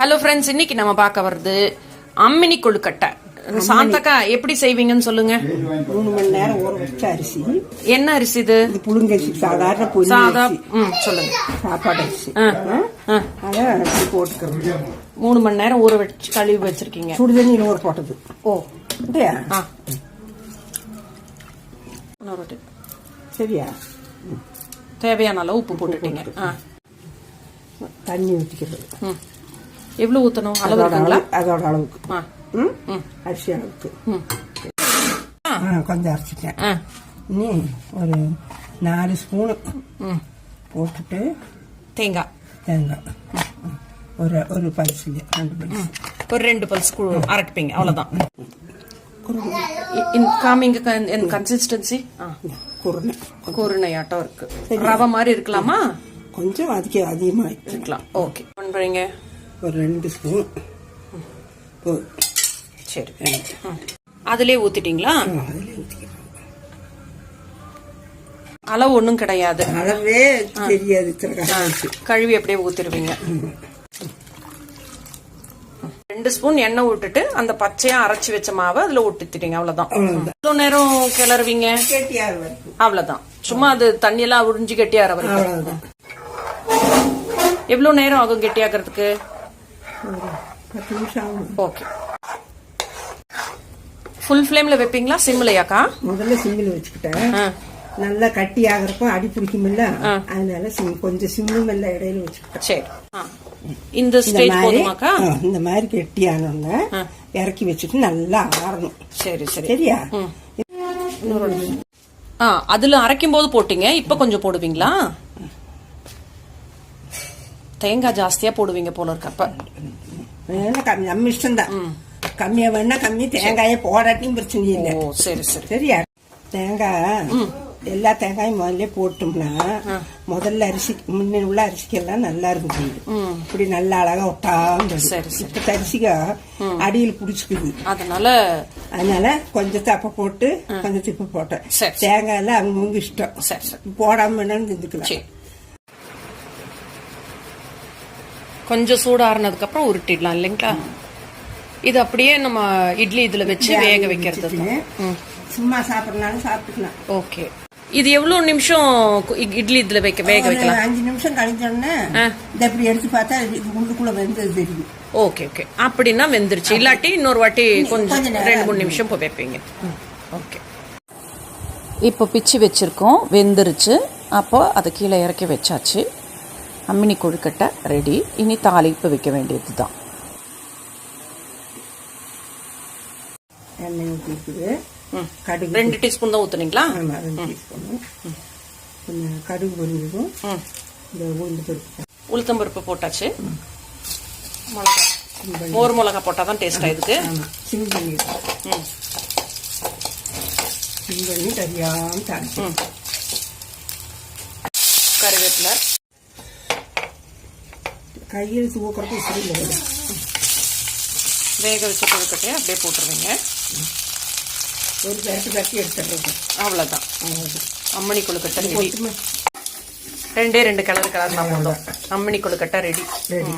Hello friends இன்னைக்கு நம்ம பார்க்க வர்றது அம்மினி கொழுக்கட்டை. சாந்தக்கா எப்படி செய்வீங்கன்னு சொல்லுங்க. மூணு மணி நேரம் ஊற வச்ச அரிசி. என்ன அரிசி இது? இது புழுங்கரிசி சாதாரண பொன்னி சாதா ம் சொல்லுங்க. சாப்பாடு அரிசி. ஆ, ஆ. அதை அரிசி போட்டுக்கிறது மூணு மணி நேரம் ஊற வச்சு கழுவி வச்சிருக்கீங்க. சுடு தண்ணியில் ஊற போட்டது. ஓ. வாட்டி. சரியா? தேவையான அளவு உப்பு போட்டுட்டீங்க. தண்ணி ஊற்றிக்கிறது ம். எவ்வளவு ஊத்தணும்? அளவு அதோட அளவுக்கு. அரிசி அளவுக்கு. கொஞ்சம் அரைச்சிட்டேன். இனி ஒரு நாலு ஸ்பூனு ம். போட்டுட்டு தேங்காய். தேங்காய். ஒரு ஒரு பரிசில் ரெண்டு பரிசு ஒரு ரெண்டு பல்ஸ் அரைப்பீங்க இந்த காமிங்க கன்சிஸ்டன்சி குருணை. கூறுணையாட்டம் இருக்கு. ரவை மாதிரி இருக்கலாமா? கொஞ்சம் அதுக்கு அதிகமாக இருக்கலாம் ஓகே. பண்றீங்க ஒரு ரெண்டு ஸ்பூன். சரி. ம். அதுலயே ஊத்திட்டீங்களா? அதிலே ஊற்றிக்கிறேன் அளவு ஒண்ணும் கிடையாது. அளவே தெரியாது கழுவி அப்படியே ஊத்திடுவீங்க. ரெண்டு ஸ்பூன் எண்ணெய் விட்டுட்டு அந்த பச்சையா அரைச்சு வச்ச மாவை அதுல ஊட்டிட்டீங்க அவ்வளவுதான். எவ்வளவு நேரம் கிளறுவீங்க? அவ்வளவுதான். சும்மா அது தண்ணியெல்லாம் உறிஞ்சி கெட்டியார வரைக்கும். எவ்வளவு நேரம் ஆகும் கெட்டியாக்குறதுக்கு ஒரு பத்து நிமிஷம் ஆகும். ஓகே ஃபுல் ஃப்ளேம்ல வைப்பீங்களா? சிம்லையாக்கா முதல்ல சிம்மில் வச்சுக்கிட்டேன். நல்லா கட்டி ஆகிறப்போ அடி பிடிக்குமில்ல அதனால சிம் கொஞ்சம் சிம்மும் இல்லை இடையில வச்சுக்கிட்டேன். சரி. இந்த இந்த ஸ்டேஜ் மாதிரி போதுமாக்கா? ஆ, இந்த மாதிரி கெட்டி ஆனோடனே இறக்கி வச்சுட்டு நல்லா ஆறணும். சரி சரி. சரியா? அதுல அரைக்கும் போது போட்டீங்க இப்ப கொஞ்சம் போடுவீங்களா? தேங்காய் ஜாஸ்தியா போடுவீங்க போல இருக்கப்ப நம்ம இஷ்டம்தான். கம்மியா வேணா கம்மி தேங்காயை போடாட்டியும் பிரச்சனை இல்லை. சரி சரி. சரியா? தேங்காய் எல்லா தேங்காயும் முதல்ல போட்டோம்னா முதல்ல அரிசி முன்ன உள்ள அரிசிக்கெல்லாம் நல்லா இருந்துச்சு இப்படி நல்லா அழகா ஒட்டாம. இப்ப அரிசிக்கா அடியில் புடிச்சுக்குது அதனால அதனால கொஞ்சம் தப்ப போட்டு கொஞ்சம் திப்பு போட்டேன். தேங்காய் எல்லாம் அவங்கவுங்க இஷ்டம். போடாம வேணாலும் திந்துக்கலாம் சரி கொஞ்சம் சூடாறுனதுக்கு அப்புறம் உருட்டிடலாம் இல்லைங்களா? இது அப்படியே நம்ம இட்லி இதுல வச்சு வேக வைக்கிறது. சும்மா சாப்பிடறனாலும் சாப்பிட்டுக்கலாம். ஓகே. இது எவ்வளவு நிமிஷம் இட்லி இதுல வைக்க வேக வைக்கலாம்? அஞ்சு நிமிஷம் கழிஞ்சோடனே. இதை இப்படி எடுத்து பார்த்தா இது உள்ளுக்குள்ள வெந்தது தெரியும் ஓகே ஓகே. அப்படின்னா வெந்துருச்சு. இல்லாட்டி இன்னொரு வாட்டி கொஞ்சம் ரெண்டு மூணு நிமிஷம் போய் வைப்பீங்க. ஓகே. இப்போ பிச்சு வச்சிருக்கோம். வெந்துருச்சு. அப்போ அதை கீழே இறக்கி வச்சாச்சு. அம்மினி கொழுக்கட்டை ரெடி இனி தாளிப்பு வைக்க வேண்டியது தான் எண்ணெய் ஊற்றிக்குது கடுகு ரெண்டு டீஸ்பூன் தான் ஊத்துனீங்களா? ஆமா ரெண்டு டீஸ்பூனு கொஞ்சம் கடுகு பொரிஞ்சதும் ம். இந்த உளுந்து பருப்பு. உளுத்தம்பருப்பு போட்டாச்சு. மிளகா மோர் மிளகா போட்டால் தான் டேஸ்ட் ஆயிருக்கு சிம் பண்ணிடுறோம் சிம் பண்ணி ம். கருவேப்பிலை. கையில் தூக்கிறப்ப சரியில்லை வேக வச்ச கொழுக்கட்டையை அப்படியே போட்டுருவீங்க. ஒரு பேருக்கு தட்டி எடுத்துடுறது அவ்வளோதான். அம்மணி கொழுக்கட்டை ரெடி. ரெண்டே ரெண்டு கலர் கலர் போதும். அம்மணி கொழுக்கட்டை ரெடி. ரெடி.